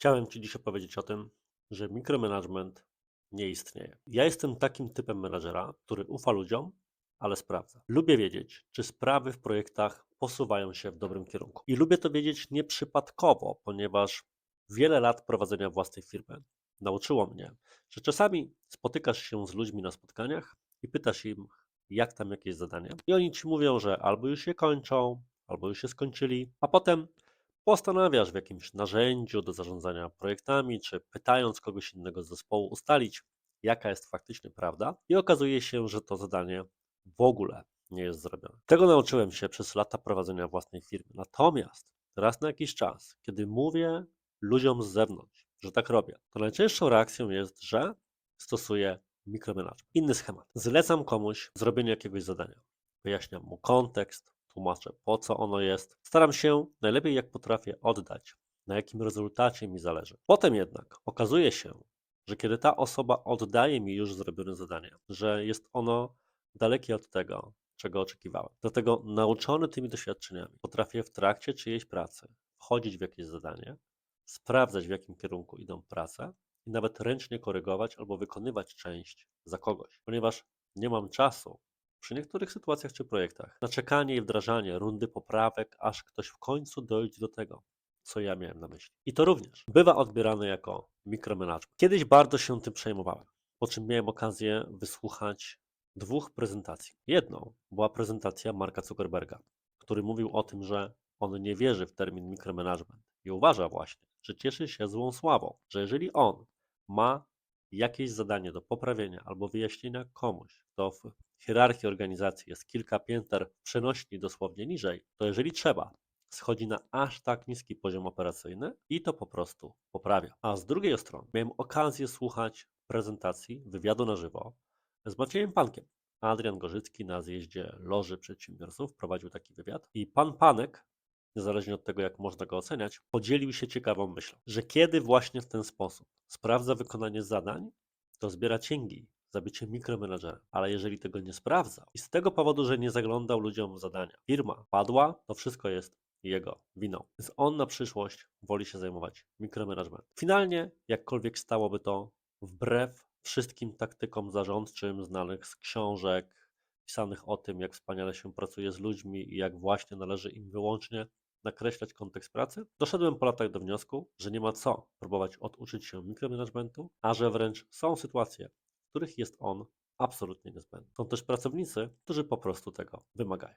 Chciałem Ci dziś opowiedzieć o tym, że mikromanagement nie istnieje. Ja jestem takim typem menadżera, który ufa ludziom, ale sprawdza. Lubię wiedzieć, czy sprawy w projektach posuwają się w dobrym kierunku. I lubię to wiedzieć nieprzypadkowo, ponieważ wiele lat prowadzenia własnej firmy nauczyło mnie, że czasami spotykasz się z ludźmi na spotkaniach i pytasz im, jak tam jakieś zadanie. I oni ci mówią, że albo już je kończą, albo już się skończyli, a potem postanawiasz w jakimś narzędziu do zarządzania projektami, czy pytając kogoś innego z zespołu ustalić, jaka jest faktycznie prawda, i okazuje się, że to zadanie w ogóle nie jest zrobione. Tego nauczyłem się przez lata prowadzenia własnej firmy. Natomiast raz na jakiś czas, kiedy mówię ludziom z zewnątrz, że tak robię, to najczęstszą reakcją jest, że stosuję mikromanagement. Inny schemat. Zlecam komuś zrobienie jakiegoś zadania. Wyjaśniam mu kontekst, tłumaczę po co ono jest. Staram się najlepiej jak potrafię oddać, na jakim rezultacie mi zależy. Potem jednak okazuje się, że kiedy ta osoba oddaje mi już zrobione zadanie, że jest ono dalekie od tego, czego oczekiwałem. Dlatego nauczony tymi doświadczeniami potrafię w trakcie czyjejś pracy wchodzić w jakieś zadanie, sprawdzać w jakim kierunku idą prace i nawet ręcznie korygować albo wykonywać część za kogoś, ponieważ nie mam czasu przy niektórych sytuacjach czy projektach na czekanie i wdrażanie rundy poprawek, aż ktoś w końcu dojdzie do tego, co ja miałem na myśli. I to również bywa odbierane jako mikromanagement. Kiedyś bardzo się tym przejmowałem, po czym miałem okazję wysłuchać dwóch prezentacji. Jedną była prezentacja Marka Zuckerberga, który mówił o tym, że on nie wierzy w termin mikromanagement i uważa właśnie, że cieszy się złą sławą, że jeżeli on ma jakieś zadanie do poprawienia albo wyjaśnienia komuś, kto w hierarchii organizacji jest kilka pięter przenośni dosłownie niżej, to jeżeli trzeba, schodzi na aż tak niski poziom operacyjny i to po prostu poprawia. A z drugiej strony miałem okazję słuchać prezentacji wywiadu na żywo z Maciejem Pankiem. Adrian Gorzycki na zjeździe Loży Przedsiębiorców prowadził taki wywiad i pan Panek, niezależnie od tego jak można go oceniać, podzielił się ciekawą myślą, że kiedy właśnie w ten sposób sprawdza wykonanie zadań, to zbiera cięgi za bycie mikromenadżerem. Ale jeżeli tego nie sprawdzał i z tego powodu, że nie zaglądał ludziom w zadania, firma padła, to wszystko jest jego winą. Więc on na przyszłość woli się zajmować mikromanagementem. Finalnie, jakkolwiek stałoby to wbrew wszystkim taktykom zarządczym znanych z książek, pisanych o tym, jak wspaniale się pracuje z ludźmi i jak właśnie należy im wyłącznie nakreślać kontekst pracy, doszedłem po latach do wniosku, że nie ma co próbować oduczyć się mikromanagementu, a że wręcz są sytuacje, w których jest on absolutnie niezbędny. Są też pracownicy, którzy po prostu tego wymagają.